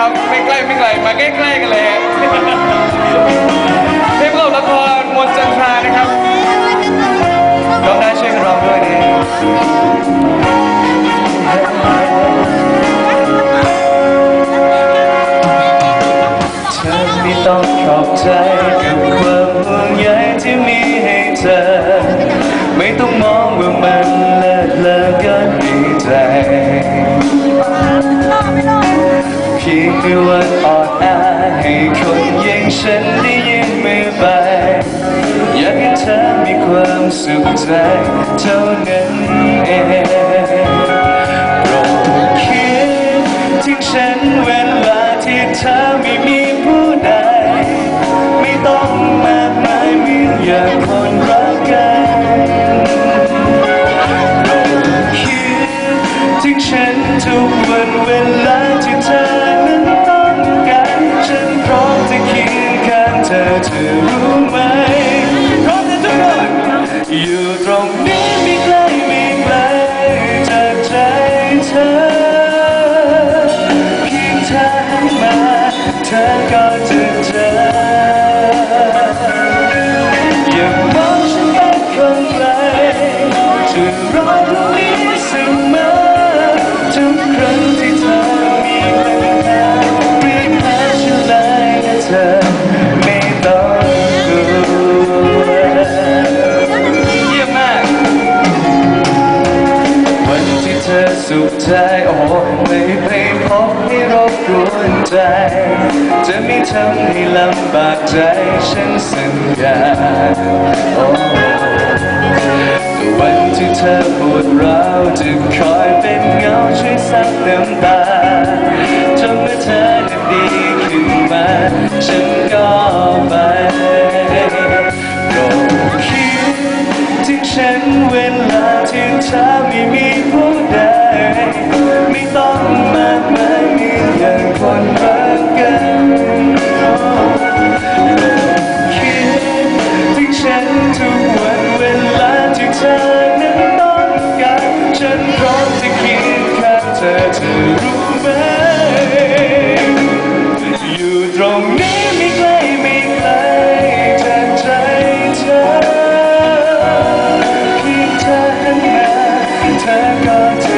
ครับไม่ใกล้ไม่ไกลมาใกล้ๆกันเลยครับเทปกับละครมนต์จันทรานะครับร้องได้ช่วยกันร้องด้วยดิเธอไม่ต้องขอบใจกับความห่วงใยที่มีให้เธอ ไม่ต้องมอง เพียงแต่วันอ่อนแอให้คนอย่างฉันได้ยินไม่ไปอยากให้เธอมีความสุขใจเท่านั้นเองโปรดคิดถึงฉันเวลาที่เธอไม่มีผู้ใด ไม่ต้องมากมายเหมือนอย่างคนรักกันคิดถึงฉันทุกวันเวลา ก็จะเจออย่ามองฉันเป็นคนไกลจะรอ สุขใจโอ้ไม่ไปพบให้รบกวนใจ จะไม่ทำให้ลำบากใจฉันสัญญาโอ้แต่วันที่เธอปวดร้าวจะคอยเป็นเงาช่วยซับน้ำตา Take a chance.